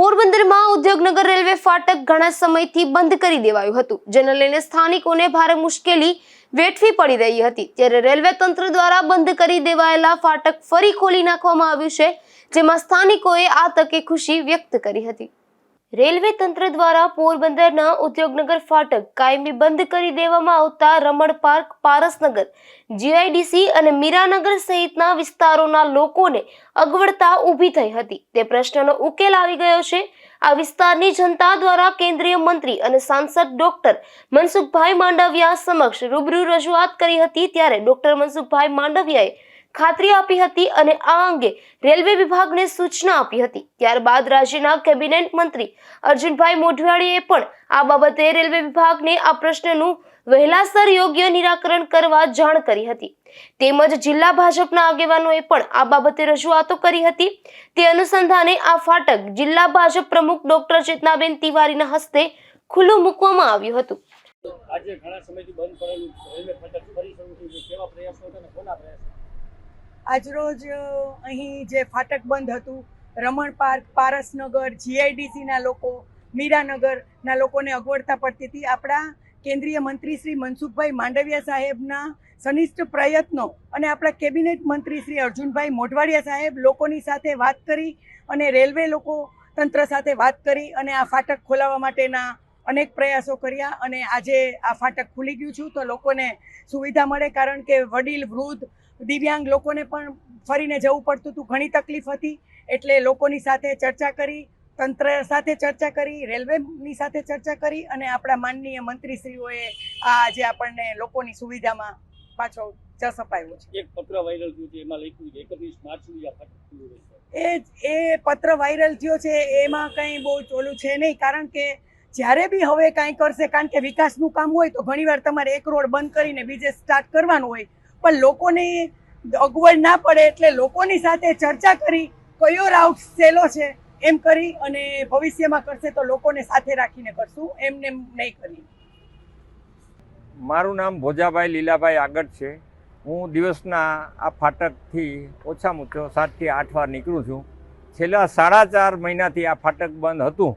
પોરબંદરમાં ઉદ્યોગનગર રેલવે ફાટક ઘણા સમયથી બંધ કરી દેવાયું હતું, જેને લઈને સ્થાનિકોને ભારે મુશ્કેલી વેઠવી પડી રહી હતી. ત્યારે રેલવે તંત્ર દ્વારા બંધ કરી દેવાયેલા ફાટક ફરી ખોલી નાખવામાં આવ્યું છે, જેમાં સ્થાનિકોએ આ તકે ખુશી વ્યક્ત કરી હતી. રેલવે તંત્ર દ્વારા પોરબંદરના ઉદ્યોગનગર ફાટક કાયમી બંધ કરી દેવામાં આવતા રમણ પાર્ક, પારસનગર, જીઆઈડીસી અને મીરાનગર સહિતના વિસ્તારોના લોકોને અગવડતા ઊભી થઈ હતી. તે પ્રશ્નનો ઉકેલ આવી ગયો છે. આ વિસ્તારની જનતા દ્વારા કેન્દ્રીય મંત્રી અને સાંસદ ડોક્ટર મનસુખભાઈ માંડવિયા સમક્ષ રૂબરૂ રજૂઆત કરી હતી ત્યારે ડોક્ટર મનસુખભાઈ માંડવિયાએ ખાતરી આપી હતી અને આ અંગે રેલવે વિભાગને સૂચના આપી હતી. ત્યારબાદ રાજ્યના કેબિનેટ મંત્રી અર્જુનભાઈ મોઢવાડીએ પણ આ બાબતે રેલવે વિભાગને આ પ્રશ્નનું વહેલાસર યોગ્ય નિરાકરણ કરવા જાણ કરી હતી. તેમજ જિલ્લા ભાજપના આગેવાનોએ પણ આ બાબતે રજૂઆતો કરી હતી. તે અનુસંધાને આ ફાટક જિલ્લા ભાજપ પ્રમુખ ડોક્ટર ચેતનાબેન તિવારીના હસ્તે ખુલ્લું મૂકવામાં આવ્યું હતું. આજે ઘણા સમયથી બંધ પડેલું રેલવે ફાટક ફરી શરૂ થયું છે. કેવા પ્રયાસો અને કોના પ્રયાસો? આજરોજ અહીં જે ફાટક બંધ હતું, રમણ પાર્ક, પારસનગર, જીઆઈડીસીના લોકો, મીરાનગરના લોકોને અગવડતા પડતી હતી. આપણા કેન્દ્રીય મંત્રી શ્રી મનસુખભાઈ માંડવિયા સાહેબના સનિષ્ઠ પ્રયત્નો અને આપણા કેબિનેટ મંત્રી શ્રી અર્જુનભાઈ મોઢવાડિયા સાહેબ લોકોની સાથે વાત કરી અને રેલવે લોકો તંત્ર સાથે વાત કરી અને આ ફાટક ખોલાવવા માટેના અનેક પ્રયાસો કર્યા. અને આજે આ ફાટક ખુલી ગયું છું, તો લોકોને સુવિધા મળે. કારણ કે વડીલ વૃદ્ધ દિવ્યાંગ લોકોને પણ ફરીને જવું પડતું હતું. ઘણી તકલીફ હતી એટલે લોકોની સાથે ચર્ચા કરી તંત્ર સાથે ચર્ચા કરી રેલવેની સાથે ચર્ચા કરી અને આપણા માનનીય મંત્રીશ્રીઓએ આ આજે આપણને લોકોની સુવિધામાં પાછો જસ અપાવ્યો છે. એક પત્ર વાયરલ થયો છે એમાં લખ્યું છે એકત્રીસ માર્ચ સુધી આ એ એ પત્ર વાયરલ થયો છે એમાં કંઈ બહુ ચોલું છે નહીં કારણ કે જ્યારે બી હવે કાંઈ કરશે કારણ કે વિકાસનું કામ હોય તો ઘણીવાર તમારે એક રોડ બંધ કરીને બીજે સ્ટાર્ટ કરવાનું હોય. પણ લોકોને અગવડ ના પડે એટલે લોકોની સાથે ચર્ચા કરી, કયો રાઉટ સહેલો છે એમ કરી અને ભવિષ્યમાં કરશે તો લોકોને સાથે રાખીને કરશું, એમને નહીં કરી મારું નામ ભોજાભાઈ લીલાભાઈ આગળ છે. હું દિવસના આ ફાટકથી ઓછામાં ઓછો સાતથી આઠ વાર નીકળું છું. છેલ્લા સાડા ચાર મહિનાથી આ ફાટક બંધ હતું.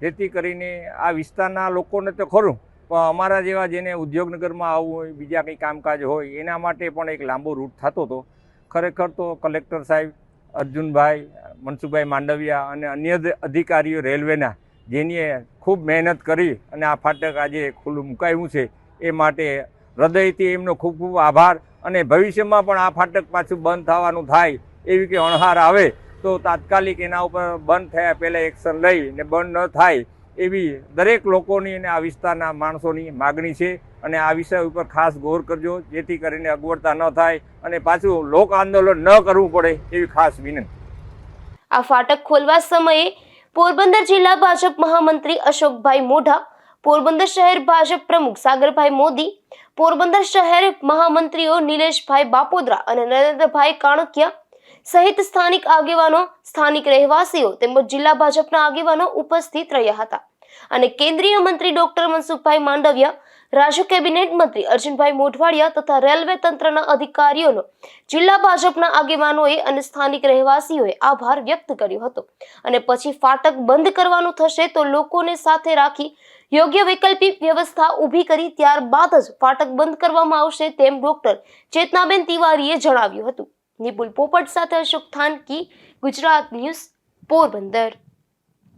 જેથી કરીને આ વિસ્તારના લોકોને તો ખરું પણ અમારા જેવા જેને ઉદ્યોગનગરમાં આવવું હોય, બીજા કંઈ કામકાજ હોય, એના માટે પણ એક લાંબો રૂટ થતો હતો. ખરેખર તો કલેક્ટર સાહેબ અર્જુનભાઈ, મનસુખભાઈ માંડવિયા અને અન્ય અધિકારીઓ રેલવેના જેની ખૂબ મહેનત કરી અને આ ફાટક આજે ખુલ્લું મુકાયું છે, એ માટે હૃદયથી એમનો ખૂબ ખૂબ આભાર અને ભવિષ્યમાં પણ આ ફાટક પાછું બંધ થવાનું થાય એવી કે અણહાર આવે, તો તાત્કાલિક એના ઉપર બંધ થયા પહેલાં એક્શન લઈ ને બંધ ન થાય એવી દરેક લોકોની અને આ વિસ્તારના માણસોની માગણી છે. અને આ વિષય ઉપર ખાસ ગૌર કરજો, જેથી કરીને અગવડતા ન થાય અને પાછું લોક આંદોલન ન કરવું પડે એવી ખાસ વિનંતી. આ ફાટક ખોલવા સમયે પોરબંદર જિલ્લા ભાજપ મહામંત્રી અશોકભાઈ મોઢા, પોરબંદર શહેર ભાજપ પ્રમુખ સાગરભાઈ મોદી, પોરબંદર શહેર મહામંત્રીઓ નિલેશભાઈ બાપોદરા અને નરેન્દ્રભાઈ કાણકિયા સહિત સ્થાનિક આગેવાનો, સ્થાનિક રહેવાસીઓ તેમજ જિલ્લા ભાજપના આગેવાનો ઉપસ્થિત રહ્યા હતા. અને કેન્દ્રીય મંત્રી ડોક્ટર મનસુખભાઈ માંડવિયા, રાજ્ય કેબિનેટ મંત્રી અર્જુનભાઈ મોઢવાડિયા તથા રેલવે તંત્રના અધિકારીઓનો જિલ્લા ભાજપના આગેવાનોએ અને સ્થાનિક રહેવાસીઓએ આભાર વ્યક્ત કર્યો હતો. અને પછી ફાટક બંધ કરવાનું થશે તો લોકોને સાથે રાખી યોગ્ય વૈકલ્પિક વ્યવસ્થા ઊભી કરી ત્યારબાદ જ ફાટક બંધ કરવામાં આવશે તેમ ડોક્ટર ચેતનાબેન તિવારીએ જણાવ્યું હતું. નિપુલ પોપટ સાથે અશોક થાનકી, ગુજરાત ન્યૂઝ પોરબંદર.